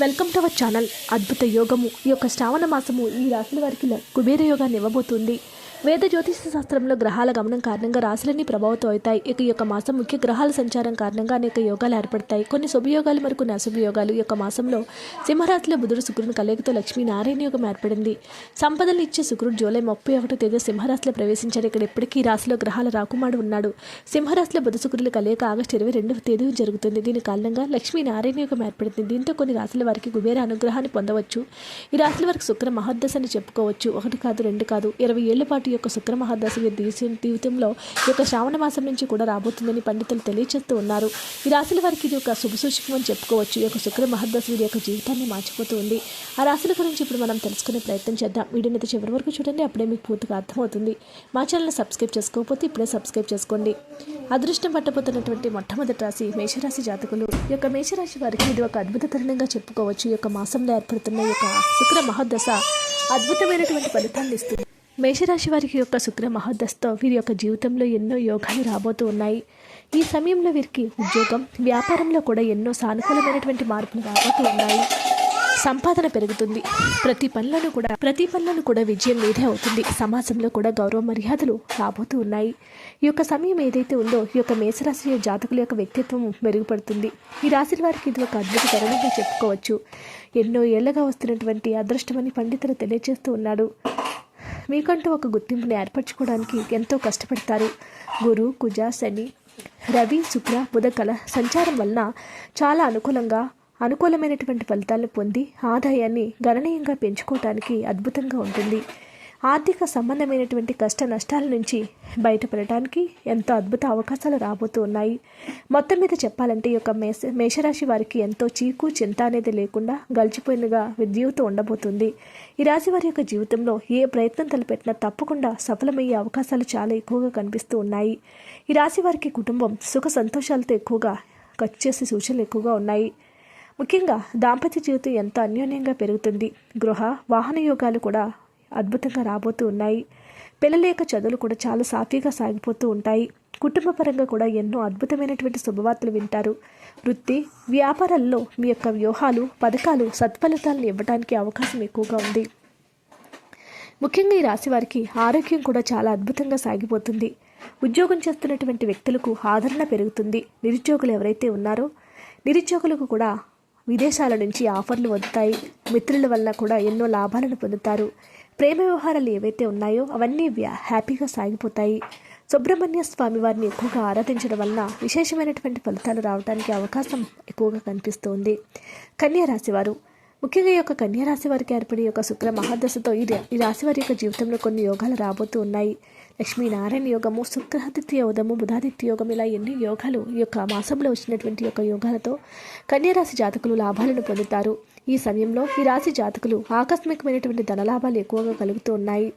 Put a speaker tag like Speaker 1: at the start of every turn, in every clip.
Speaker 1: Welcome to our channel. అద్భుత యోగము. ఈ యొక్క శ్రావణ మాసము ఈ రాశుల వారికి కుబేర యోగాన్ని ఇవ్వబోతుంది. వేద జ్యోతిష శాస్త్రంలో గ్రహాల గమనం కారణంగా రాశులన్నీ ప్రభావితం అవుతాయి. ఇక ఈ యొక్క మాసం ముఖ్య గ్రహాల సంచారం కారణంగా అనేక యోగాలు ఏర్పడతాయి. కొన్ని శుభయోగాలు మరి కొన్ని అశుభయోగాలు ఈ యొక్క మాసంలో సింహరాశిలో బుధుడు శుక్రుని కలయికతో లక్ష్మీ నారాయణ యోగం ఏర్పడింది. సంపదలు ఇచ్చే శుక్రుడు జూలై ముప్పై ఒకటో తేదీ సింహరాశిలో ప్రవేశించాడు. ఇక్కడ ఇప్పటికీ ఈ రాశిలో గ్రహాల రాకుమాడు ఉన్నాడు. సింహరాశిలో బుధ శుక్రుల కలయిక ఆగస్టు ఇరవై రెండవ తేదీ జరుగుతుంది. దీని కారణంగా లక్ష్మీ నారాయణ యోగం ఏర్పడింది. దీంతో కొన్ని రాశుల వారికి కుబేర అనుగ్రహాన్ని పొందవచ్చు. ఈ రాశుల వారికి శుక్ర మహోద్దశ అని చెప్పుకోవచ్చు. ఒకటి కాదు రెండు కాదు. ఇరవై ఏళ్ళ పాటు ఈ యొక్క శుక్ర మహద్దశ జీవితంలో ఈ యొక్క శ్రావణ మాసం నుంచి కూడా రాబోతుందని పండితులు తెలియజేస్తూ ఉన్నారు. ఈ రాశుల వారికి ఇది ఒక శుభ అని చెప్పుకోవచ్చు. ఈ యొక్క శుక్ర మహద్దశ వీరి యొక్క జీవితాన్ని మార్చిపోతూ ఉంది ఆ రాశుల గురించి ఇప్పుడు మనం తెలుసుకునే ప్రయత్నం చేద్దాం. వీడియోని అయితే చివరి వరకు చూడండి అప్పుడే మీకు పూర్తిగా అర్థమవుతుంది. మా ఛానల్ సబ్స్క్రైబ్ చేసుకోకపోతే ఇప్పుడే సబ్స్క్రైబ్ చేసుకోండి. అదృష్టం పట్టబోతున్నటువంటి మొట్టమొదటి రాశి మేషరాశి జాతకులు. ఈ యొక్క మేషరాశి వారికి ఇది ఒక అద్భుత తరుణంగా చెప్పుకోవచ్చు. ఈ యొక్క మాసంలో ఏర్పడుతున్న ఈ యొక్క శుక్ర మహోదశ అద్భుతమైనటువంటి ఫలితాన్ని ఇస్తుంది. మేషరాశి వారికి యొక్క శుక్ర మహోదస్తో వీరి యొక్క జీవితంలో ఎన్నో యోగాలు రాబోతూ ఉన్నాయి. ఈ సమయంలో వీరికి ఉద్యోగం వ్యాపారంలో కూడా ఎన్నో సానుకూలమైనటువంటి మార్పులు రాబోతూ ఉన్నాయి. సంపాదన పెరుగుతుంది. ప్రతి పనులను కూడా ప్రతి పనులను కూడా విజయం మీదే అవుతుంది. సమాజంలో కూడా గౌరవ మర్యాదలు రాబోతూ ఉన్నాయి. ఈ యొక్క సమయం ఏదైతే ఉందో ఈ యొక్క మేషరాశి జాతకుల యొక్క వ్యక్తిత్వం మెరుగుపడుతుంది. ఈ రాశి వారికి ఇది ఒక అద్భుత తరుణంగా చెప్పుకోవచ్చు. ఎన్నో ఏళ్ళగా వస్తున్నటువంటి అదృష్టమని పండితులు తెలియజేస్తూ ఉన్నాడు. మీకంటూ ఒక గుర్తింపుని ఏర్పరచుకోవడానికి ఎంతో కష్టపడతారు. గురు కుజ శని రవి శుక్ర బుధకల సంచారం వలన చాలా అనుకూలంగా అనుకూలమైనటువంటి ఫలితాలను పొంది ఆదాయాన్ని గణనీయంగా పెంచుకోవటానికి అద్భుతంగా ఉంటుంది. ఆర్థిక సంబంధమైనటువంటి కష్ట నష్టాల నుంచి బయటపడటానికి ఎంతో అద్భుత అవకాశాలు రాబోతూ ఉన్నాయి. మొత్తం మీద చెప్పాలంటే ఈ యొక్క మేష మేషరాశి వారికి ఎంతో చీకు చింత అనేది లేకుండా గలిచిపోయినగా జీవితం ఉండబోతుంది. ఈ రాశి వారి యొక్క జీవితంలో ఏ ప్రయత్నం తలపెట్టినా తప్పకుండా సఫలమయ్యే అవకాశాలు చాలా ఎక్కువగా కనిపిస్తూ ఉన్నాయి. ఈ రాశి వారికి కుటుంబం సుఖ సంతోషాలతో ఎక్కువగా ఖర్చు చేసే సూచనలు ఎక్కువగా ఉన్నాయి. ముఖ్యంగా దాంపత్య జీవితం ఎంతో అన్యోన్యంగా పెరుగుతుంది. గృహ వాహన యోగాలు కూడా అద్భుతంగా రాబోతూ ఉన్నాయి. పిల్లల యొక్క చదువులు కూడా చాలా సాఫీగా సాగిపోతూ ఉంటాయి. కుటుంబపరంగా కూడా ఎన్నో అద్భుతమైనటువంటి శుభవార్తలు వింటారు. వృత్తి వ్యాపారాల్లో మీ యొక్క వ్యూహాలు పథకాలు సత్ఫలితాలను ఇవ్వడానికి అవకాశం ఎక్కువగా ఉంది. ముఖ్యంగా ఈ రాశి వారికి ఆరోగ్యం కూడా చాలా అద్భుతంగా సాగిపోతుంది. ఉద్యోగం చేస్తున్నటువంటి వ్యక్తులకు ఆదరణ పెరుగుతుంది. నిరుద్యోగులు ఎవరైతే ఉన్నారో నిరుద్యోగులకు కూడా విదేశాల నుంచి ఆఫర్లు వస్తాయి మిత్రుల వల్ల కూడా ఎన్నో లాభాలను పొందుతారు. ప్రేమ వ్యవహారాలు ఏవైతే ఉన్నాయో అవన్నీ వ్యా- హ్యాపీగా సాగిపోతాయి. సుబ్రహ్మణ్య స్వామి వారిని ఎక్కువగా ఆరాధించడం వలన విశేషమైనటువంటి ఫలితాలు రావడానికి అవకాశం ఎక్కువగా కనిపిస్తుంది. కన్యారాశివారు వారు. ముఖ్యంగా ఈ యొక్క కన్యారాశి వారికి ఏర్పడే యొక్క శుక్ర మహాదశతో ఈ ఈ రాశి వారి యొక్క జీవితంలో కొన్ని యోగాలు రాబోతూ ఉన్నాయి. లక్ష్మీనారాయణ యోగము శుక్రాదిత్య యోగము బుధాదిత్య యోగం ఇలా ఎన్ని యోగాలు ఈ యొక్క మాసంలో వచ్చినటువంటి యొక్క యోగాలతో కన్యారాశి జాతకులు లాభాలను పొందుతారు. ఈ సమయంలో ఈ రాశి జాతకులు ఆకస్మికమైనటువంటి ధనలాభాలు ఎక్కువగా కలుగుతూ ఉన్నాయి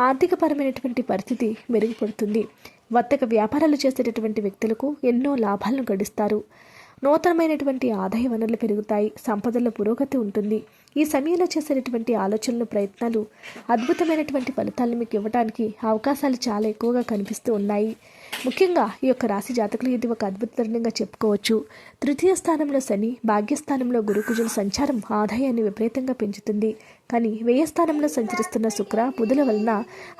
Speaker 1: ఆర్థికపరమైనటువంటి పరిస్థితి మెరుగుపడుతుంది. వర్తక వ్యాపారాలు చేసేటటువంటి వ్యక్తులకు ఎన్నో లాభాలను గడిస్తారు. నూతనమైనటువంటి ఆదాయ వనరులు పెరుగుతాయి. సంపదల పురోగతి ఉంటుంది. ఈ సమయంలో చేసేటటువంటి ఆలోచనలు ప్రయత్నాలు అద్భుతమైనటువంటి ఫలితాలను మీకు ఇవ్వడానికి అవకాశాలు చాలా ఎక్కువగా కనిపిస్తూ ఉన్నాయి. ముఖ్యంగా ఈ యొక్క రాశి జాతకులు ఇది ఒక అద్భుత తరుణంగా చెప్పుకోవచ్చు. తృతీయ స్థానంలో శని భాగ్యస్థానంలో గురుకుజుల సంచారం ఆదాయాన్ని విపరీతంగా పెంచుతుంది. కానీ వ్యయస్థానంలో సంచరిస్తున్న శుక్ర బుధుల వలన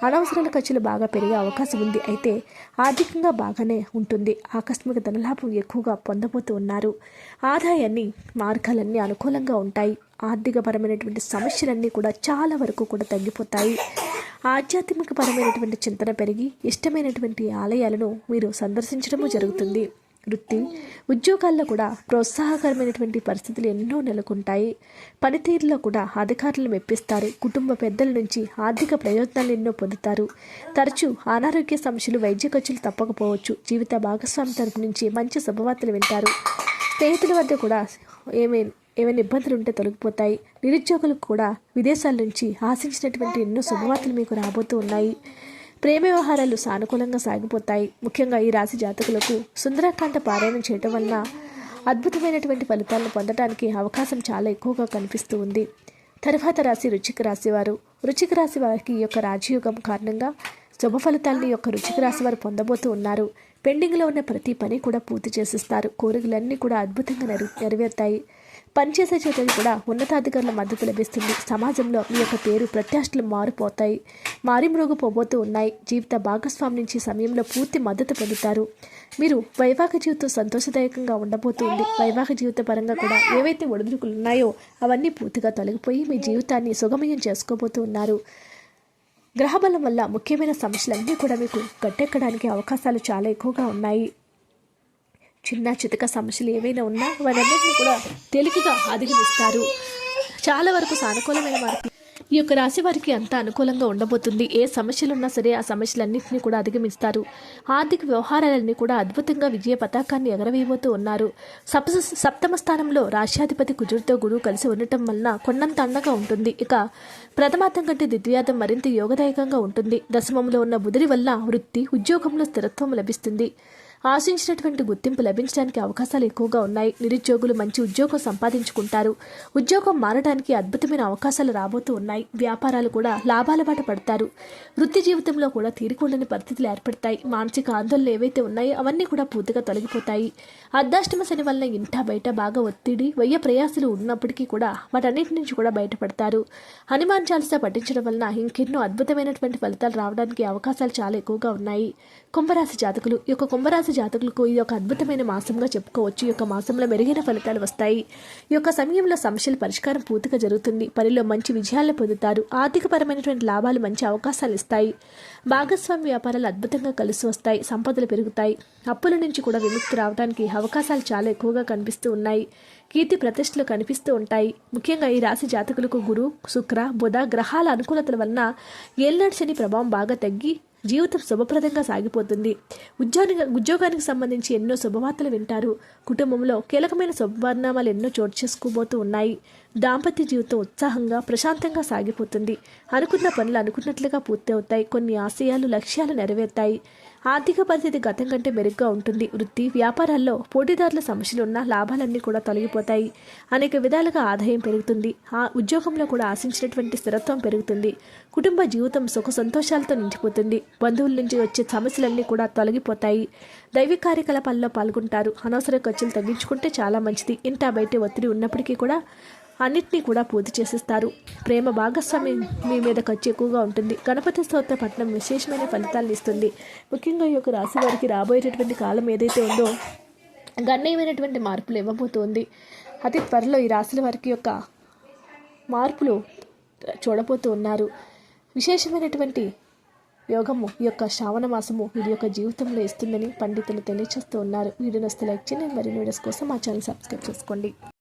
Speaker 1: అనవసరాల ఖర్చులు బాగా పెరిగే అవకాశం ఉంది. అయితే ఆర్థికంగా బాగానే ఉంటుంది. ఆకస్మిక ధనలాభం ఎక్కువగా పొందబోతూ ఉన్నారు. ఆదాయాన్ని మార్గాలన్నీ అనుకూలంగా ఉంటాయి. ఆర్థికపరమైనటువంటి సమస్యలన్నీ కూడా చాలా వరకు కూడా తగ్గిపోతాయి. ఆధ్యాత్మికపరమైనటువంటి చింతన పెరిగి ఇష్టమైనటువంటి ఆలయాలను మీరు సందర్శించడము జరుగుతుంది. వృత్తి ఉద్యోగాల్లో కూడా ప్రోత్సాహకరమైనటువంటి పరిస్థితులు ఎన్నో నెలకొంటాయి. పనితీరులో కూడా అధికారులు మెప్పిస్తారు. కుటుంబ పెద్దల నుంచి ఆర్థిక ప్రయోజనాలు ఎన్నో పొందుతారు. తరచూ అనారోగ్య సమస్యలు వైద్య ఖర్చులు తప్పకపోవచ్చు. జీవిత భాగస్వామి తరపు నుంచి మంచి శుభవార్తలు వింటారు. స్నేహితుల వద్ద కూడా ఏమై ఏమైనా ఇబ్బందులు ఉంటే తొలగిపోతాయి. నిరుద్యోగులు కూడా విదేశాల నుంచి ఆశించినటువంటి ఎన్నో శుభవార్తలు మీకు రాబోతూ ఉన్నాయి. ప్రేమ వ్యవహారాలు సానుకూలంగా సాగిపోతాయి. ముఖ్యంగా ఈ రాశి జాతకులకు సుందరాకాండ పారాయణం చేయటం వలన అద్భుతమైనటువంటి ఫలితాలను పొందడానికి అవకాశం చాలా ఎక్కువగా కనిపిస్తూ ఉంది. తర్వాత రాశి రుచిక రాశివారు రుచిక రాశి వారికి ఈ యొక్క రాజయోగం కారణంగా శుభ ఫలితాలను యొక్క రుచిక రాశి వారు పొందబోతూ ఉన్నారు. పెండింగ్లో ఉన్న ప్రతి పని కూడా పూర్తి చేసిస్తారు. కోరికలన్నీ కూడా అద్భుతంగా నెరవే నెరవేరుతాయి పనిచేసే చోట కూడా ఉన్నతాధికారుల మద్దతు లభిస్తుంది. సమాజంలో మీ యొక్క పేరు ప్రత్యాశలు మారిపోతాయి. మారి పోబోతూ ఉన్నాయి. జీవిత భాగస్వామి నుంచి సమయంలో పూర్తి మద్దతు పొందుతారు. మీరు వైవాహిక జీవితం సంతోషదాయకంగా ఉండబోతుంది వైవాహిక జీవిత పరంగా కూడా ఏవైతే ఒడిదుడుకులు ఉన్నాయో అవన్నీ పూర్తిగా తొలగిపోయి మీ జీవితాన్ని సుగమయం చేసుకోబోతూ ఉన్నారు. గ్రహబలం వల్ల ముఖ్యమైన సమస్యలన్నీ కూడా మీకు గట్టెక్కడానికి అవకాశాలు చాలా ఎక్కువగా ఉన్నాయి. చిన్న చితక సమస్యలు ఏవైనా ఉన్నా వారందరినీ కూడా తేలికగా అధిగమిస్తారు. చాలా వరకు సానుకూలమైన మార్పు ఈ యొక్క రాశి వారికి అంత అనుకూలంగా ఉండబోతుంది. ఏ సమస్యలు ఉన్నా సరే ఆ సమస్యలన్నింటినీ కూడా అధిగమిస్తారు. ఆర్థిక వ్యవహారాలన్నీ కూడా అద్భుతంగా విజయ పతాకాన్ని ఎగరవేయబోతూ ఉన్నారు. సప్త సప్తమ స్థానంలో రాష్ట్రాధిపతి కుజుడితో గురువు కలిసి ఉండటం వలన కొండంత అండగా ఉంటుంది. ఇక ప్రథమార్థం కంటే ద్వితీయార్థం మరింత యోగదాయకంగా ఉంటుంది. దశమంలో ఉన్న బుధుడి వల్ల వృత్తి ఉద్యోగంలో స్థిరత్వం లభిస్తుంది. ఆశించినటువంటి గుర్తింపు లభించడానికి అవకాశాలు ఎక్కువగా ఉన్నాయి. నిరుద్యోగులు మంచి ఉద్యోగం సంపాదించుకుంటారు. ఉద్యోగం మారడానికి అద్భుతమైన అవకాశాలు రాబోతూ ఉన్నాయి. వ్యాపారాలు కూడా లాభాల బాట పడతారు. వృత్తి జీవితంలో కూడా తీరుకుండని పరిస్థితులు ఏర్పడతాయి. మానసిక ఆందోళనలు ఏవైతే ఉన్నాయో అవన్నీ కూడా పూర్తిగా తొలగిపోతాయి. అర్ధాష్టమ శని వలన ఇంట బయట బాగా ఒత్తిడి వయ్య ప్రయాసాలు ఉన్నప్పటికీ కూడా వాటన్నిటి నుంచి కూడా బయటపడతారు. హనుమాన్ చాలీసా పఠించడం వలన ఇంకెన్నో అద్భుతమైనటువంటి ఫలితాలు రావడానికి అవకాశాలు చాలా ఎక్కువగా ఉన్నాయి. కుంభరాశి జాతకులు ఈ యొక్క కుంభరాశి జాతకులకు ఇది ఒక అద్భుతమైన మాసంగా చెప్పుకోవచ్చు. ఈ యొక్క మాసంలో మెరుగైన ఫలితాలు వస్తాయి. ఈ యొక్క సమయంలో సమస్యల పరిష్కారం పూర్తిగా జరుగుతుంది. పనిలో మంచి విజయాలు పొందుతారు. ఆర్థికపరమైనటువంటి లాభాలు మంచి అవకాశాలు ఇస్తాయి. భాగస్వామి వ్యాపారాలు అద్భుతంగా కలిసి వస్తాయి. సంపదలు పెరుగుతాయి. అప్పుల నుంచి కూడా విముక్తి రావడానికి అవకాశాలు చాలా ఎక్కువగా కనిపిస్తూ ఉన్నాయి. కీర్తి ప్రతిష్టలు కనిపిస్తూ ఉంటాయి. ముఖ్యంగా ఈ రాశి జాతకులకు గురు శుక్ర బుధ గ్రహాల అనుకూలతల వలన ఏళ్ళ శని ప్రభావం బాగా తగ్గి జీవితం శుభప్రదంగా సాగిపోతుంది. ఉద్యోగ ఉద్యోగానికి సంబంధించి ఎన్నో శుభవార్తలు వింటారు. కుటుంబంలో కీలకమైన శుభవర్ణామాలు ఎన్నో చోటు చేసుకోబోతూ ఉన్నాయి. దాంపత్య జీవితం ఉత్సాహంగా ప్రశాంతంగా సాగిపోతుంది. అనుకున్న పనులు అనుకున్నట్లుగా పూర్తి అవుతాయి కొన్ని ఆశయాలు లక్ష్యాలు నెరవేరుతాయి. ఆర్థిక పరిస్థితి గతం కంటే మెరుగ్గా ఉంటుంది. వృత్తి వ్యాపారాల్లో పోటీదారుల సమస్యలు ఉన్న లాభాలన్నీ కూడా తొలగిపోతాయి. అనేక విధాలుగా ఆదాయం పెరుగుతుంది. ఆ ఉద్యోగంలో కూడా ఆశించినటువంటి స్థిరత్వం పెరుగుతుంది. కుటుంబ జీవితం సుఖ సంతోషాలతో నిండిపోతుంది. బంధువుల నుంచి వచ్చే సమస్యలన్నీ కూడా తొలగిపోతాయి. దైవిక కార్యకలాపాల్లో పాల్గొంటారు. అనవసర ఖర్చులు తగ్గించుకుంటే చాలా మంచిది. ఇంటా బయట ఒత్తిడి ఉన్నప్పటికీ కూడా అన్నిటినీ కూడా పూర్తి చేసేస్తారు. ప్రేమ భాగస్వామి మీ మీద ఖర్చు ఎక్కువగా ఉంటుంది. గణపతి స్తోత్ర పట్టణం విశేషమైన ఫలితాలను ఇస్తుంది. ముఖ్యంగా ఈ యొక్క రాశి వారికి రాబోయేటటువంటి కాలం ఏదైతే ఉందో గణనీయమైనటువంటి మార్పులు ఇవ్వబోతోంది. అతి త్వరలో ఈ రాశుల వారికి యొక్క మార్పులు చూడబోతూ ఉన్నారు. విశేషమైనటువంటి యోగము ఈ యొక్క శ్రావణ మాసము వీరి యొక్క జీవితంలో ఇస్తుందని పండితులు తెలియచేస్తూ ఉన్నారు. వీడియో నస్తే లైక్ చేయండి. మరిన్ని వీడియోస్ కోసం మా ఛానల్ సబ్స్క్రైబ్ చేసుకోండి.